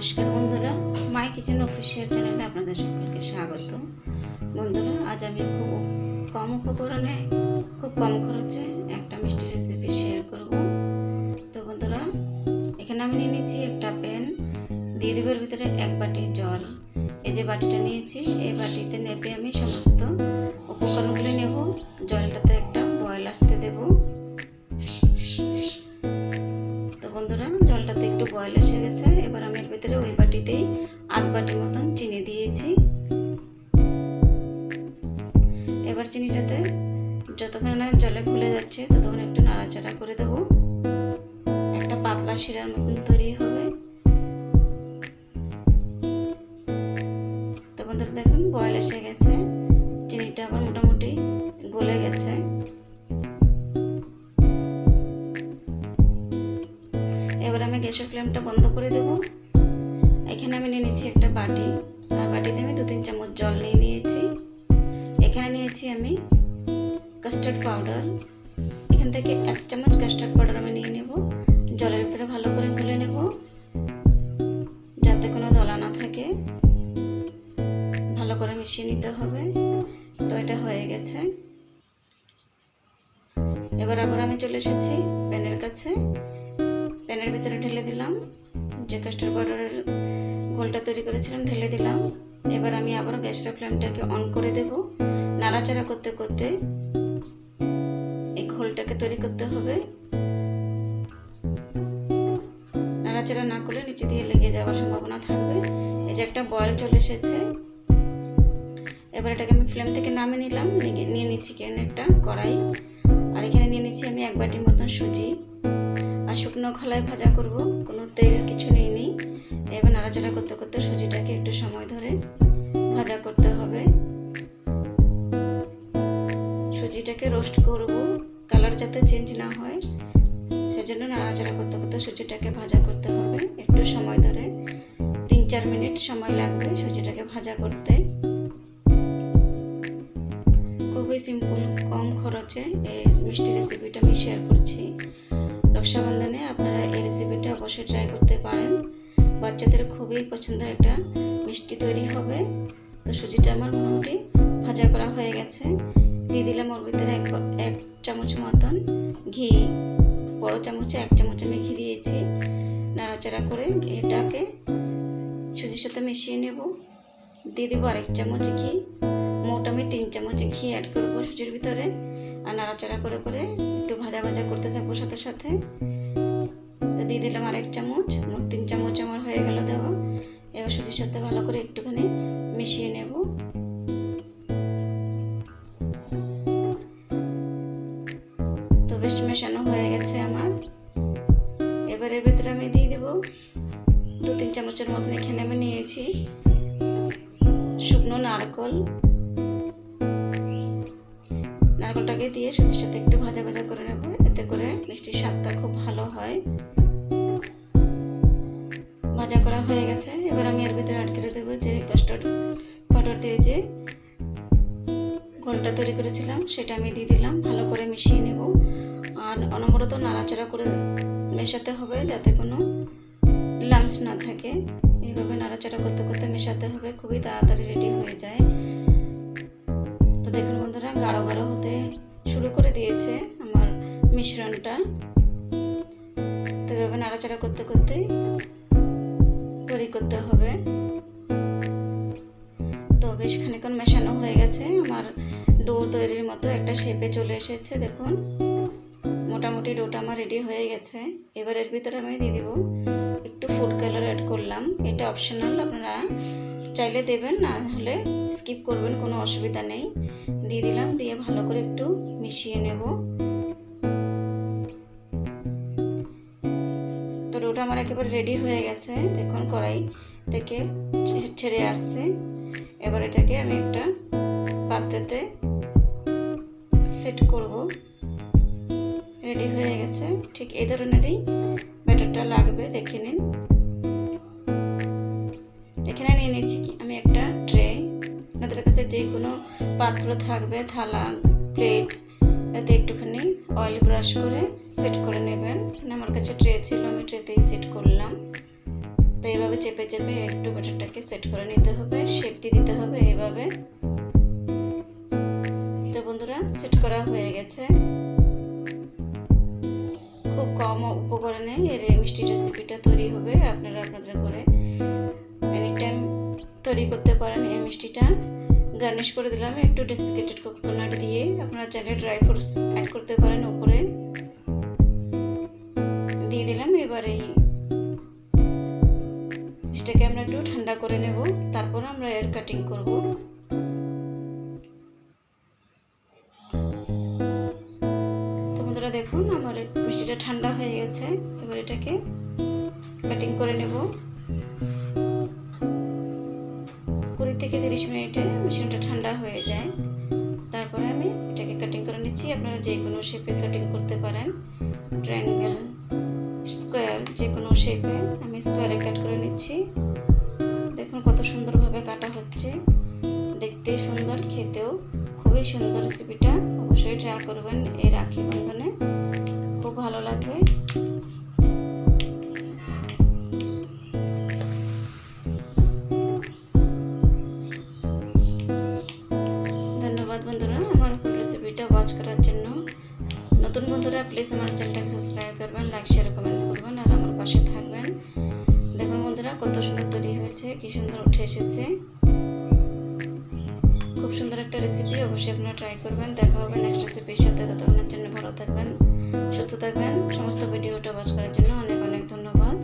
নমস্কার বন্ধুরা মাই kitchen official চ্যানেলে আপনাদের সকলকে স্বাগত। বন্ধুরা, আজ আমি খুব কম উপকরণে, খুব কম খরচে একটা মিষ্টি রেসিপি শেয়ার করব। তো বন্ধুরা, এখানে আমি নিয়ে নিয়েছি একটা প্যান দিয়ে দেবো এর ভিতরে এক বাটি জল। এই যে বাটিটা নিয়েছি, এই বাটিতে নেপে আমি সমস্ত উপকরণগুলো নেব। জলটাতে বয়েল এসে গেছে এবার আমি এর ভিতরে ওই বাটিতেই আধ বাটির মতন চিনি দিয়েছি। এবার চিনিটাতে যতক্ষণ না জলে খুলে যাচ্ছে ততক্ষণ একটু নাড়াচাড়া করে দেবো। একটা পাতলা শিরার মতন তৈরি হবে। তো বন্ধুরা দেখুন বয়েল এসে গেছে গ্যাসের ফ্লেমটা বন্ধ করে দেব। এখানে আমি নিয়ে নিয়েছি একটা বাটি। আর বাটিতে আমি দু তিন চামচ জল নিয়ে নিয়েছি। এখানে নিয়েছি আমি কাস্টার্ড পাউডার এখান থেকে এক চামচ কাস্টার্ড পাউডার আমি নিয়ে নেব। জলের ভিতরে ভালো করে গুলে নেব। যাতে কোনো দলা না থাকে। ভালো করে মিশিয়ে নিতে হবে। তো এটা হয়ে গেছে। এবার আবার আমি চলে এসেছি প্যানের কাছে। প্যানের ভিতরে ঢেলে দিলাম। যে কাস্টার্ড পাউডারের ঘোলটা তৈরি করেছিলাম, ঢেলে দিলাম। এবার আমি আবার গ্যাসের ফ্লেমটাকে অন করে দেব। নাড়াচাড়া করতে করতে এই ঘোলটাকে তৈরি করতে হবে। নাড়াচাড়া না করলে নিচে দিয়ে লেগে যাওয়ার সম্ভাবনা থাকবে। এই যে একটা বয়েল চলে এসেছে। এবার এটাকে আমি ফ্লেম থেকে নামিয়ে নিলাম। নিয়ে নিচ্ছি কেন একটা কড়াই। আর এখানে নিয়ে নিচ্ছি আমি এক বাটির মতন সুজি। আর শুকনো খোলায় ভাজা করব। কোনো তেল কিছু নেই নি এবার নাড়াচাড়া করতে করতে সুজিটাকে একটু সময় ধরে ভাজা করতে হবে। সুজিটাকে রোস্ট করব। কালার যাতে চেঞ্জ না হয়, সেজন্য নাড়াচাড়া করতে করতে সুজিটাকে ভাজা করতে হবে। একটু সময় ধরে, তিন চার মিনিট সময় লাগবে সুজিটাকে ভাজা করতে। খুবই সিম্পল কম খরচে এই মিষ্টি রেসিপিটা আমি শেয়ার করছি। রক্ষাবন্ধনে আপনারা এই রেসিপিটা অবশ্যই ট্রাই করতে পারেন। বাচ্চাদের খুবই পছন্দের একটা মিষ্টি তৈরি হবে। তো সুজিটা আমার মোটামুটি ভাজা করা হয়ে গেছে। দিয়ে দিলাম ওর ভিতরে এক এক চামচ মতন ঘি, বড় চামচে এক চামচ আমি ঘি দিয়েছি। নাড়াচাড়া করে ঘিটাকে সুজির সাথে মিশিয়ে নেব। দিয়ে দেবো আরেক চামচ ঘি। মোট আমি তিন চামচ ঘি অ্যাড করব সুজির ভিতরে। আর নাড়াচাড়া করে করে একটু ভাজা ভাজা করতে থাকব সাথে সাথে। তো দিয়ে দিলাম আরেক চামচ, মোট তিন চামচ আমার হয়ে গেল দেওয়া। এবার সুজির সাথে ভালো করে একটুখানি মিশিয়ে নেব। তো বেশ মেশানো হয়ে গেছে আমার। এবার এর ভিতরে আমি দিয়ে দেবো দু তিন চামচের মতন এখানে আমি নিয়েছি। শুকনো নারকল। নারকলটাকে দিয়ে সুজির সাথে একটু ভাজা ভাজা করে নেব। এতে করে মিষ্টির স্বাদটা খুব ভালো হয়। ভাজা করা হয়ে গেছে। এবার আমি এর ভিতরে আটকে দেবো যে কাস্টার্ড পাউডার দিয়ে যে ঘোলটা তৈরি করেছিলাম, সেটা আমি দিয়ে দিলাম। ভালো করে মিশিয়ে নেব। আর অনবরত নাড়াচাড়া করে মেশাতে হবে যাতে কোনো লামস না থাকে। এইভাবে নাড়াচাড়া করতে করতে মেশাতে হবে। খুবই তাড়াতাড়ি রেডি হয়ে যায়। দেখুন বন্ধুরা, গাঢ় গাঢ় হতে শুরু করে দিয়েছে আমার মিশ্রণটা। তো এভাবে নাড়াচাড়া করতে করতে তৈরি করতে হবে। তো বেশ খানিক্ষণ মেশানো হয়ে গেছে। আমার ডো তৈরির মতো একটা শেপে চলে এসেছে, দেখুন। মোটামুটি ডোটা আমার রেডি হয়ে গেছে। এবার এর ভিতরে আমি দিয়ে দিব একটু ফুড কালার অ্যাড করলাম। এটা অপশনাল আপনারা চাইলে দেবেন, না হলে স্কিপ করবেন, কোনো অসুবিধা নেই। দিয়ে দিলাম, দিয়ে ভালো করে একটু মিশিয়ে নেব। তো ডোটা আমার একেবারে রেডি হয়ে গেছে। দেখুন, কড়াই থেকে ছেড়ে আসছে। এবার এটাকে আমি একটা পাত্রেতে সেট করব। রেডি হয়ে গেছে। ঠিক এই ধরনেরই ব্যাটারটা লাগবে, দেখে নিন। নিয়েছি আমি একটা ট্রে, আপনাদের কাছে যে কোনো পাত্র থাকবে, থালা, প্লেট, এতে একটুখানি অয়েল ব্রাশ করে সেট করে নেবেন। আমার কাছে ট্রে ছিল, আমি ট্রেতেই সেট করলাম। তো এইভাবে চেপে চেপে একটু ব্যাটারটাকে সেট করে নিতে হবে, শেপ দিয়ে দিতে হবে এভাবে। তো বন্ধুরা, সেট করা হয়ে গেছে। খুব কম উপকরণে এর মিষ্টি রেসিপিটা তৈরি হবে। আপনারা আপনাদের টাইম তৈরি করতে পারেন এই মিষ্টিটা। গার্নিশ করে দিলাম একটু ডেসিকেটেড কোকোনাট দিয়ে। আপনারা চাইলে ড্রাই ফ্রুটস অ্যাড করতে পারেন উপরে। দিয়ে দিলাম এবার এই মিষ্টিটাকে আমরা একটু ঠান্ডা করে নেব। তারপর আমরা এর কাটিং করব। দেখুন, আমার মিষ্টিটা ঠান্ডা হয়ে গেছে। এবার এটাকে কাটিং করে নেব। তিরিশ মিনিটে মেশিনটা ঠান্ডা হয়ে যায়। তারপরে আমি এটাকে কাটিং করে নিচ্ছি। আপনারা যে কোনো শেপে কাটিং করতে পারেন। ট্রায়াঙ্গেল স্কোয়ার যে কোনো শেপে আমি স্কোয়ারে কাট করে নিচ্ছি। দেখুন কত সুন্দরভাবে কাটা হচ্ছে। দেখতে সুন্দর, খেতেও খুবই সুন্দর রেসিপিটা অবশ্যই ট্রাই করবেন এই রাখি বন্ধনে। খুব ভালো লাগবে। বন্ধুরা প্লিজ আমার চ্যানেলটাকে সাবস্ক্রাইব করবেন লাইক শেয়ার কমেন্ট করবেন, আর আমার পাশে থাকবেন। দেখুন বন্ধুরা, কত সুন্দর তৈরি হয়েছে, কি সুন্দর উঠে এসেছে। খুব সুন্দর একটা রেসিপি অবশ্যই আপনারা ট্রাই করবেন। দেখা হবে নেক্সট রেসিপির সাথে। ততক্ষণের জন্য ভালো থাকবেন, সুস্থ থাকবেন। সমস্ত ভিডিওটা ওয়াচ করার জন্য অনেক অনেক ধন্যবাদ।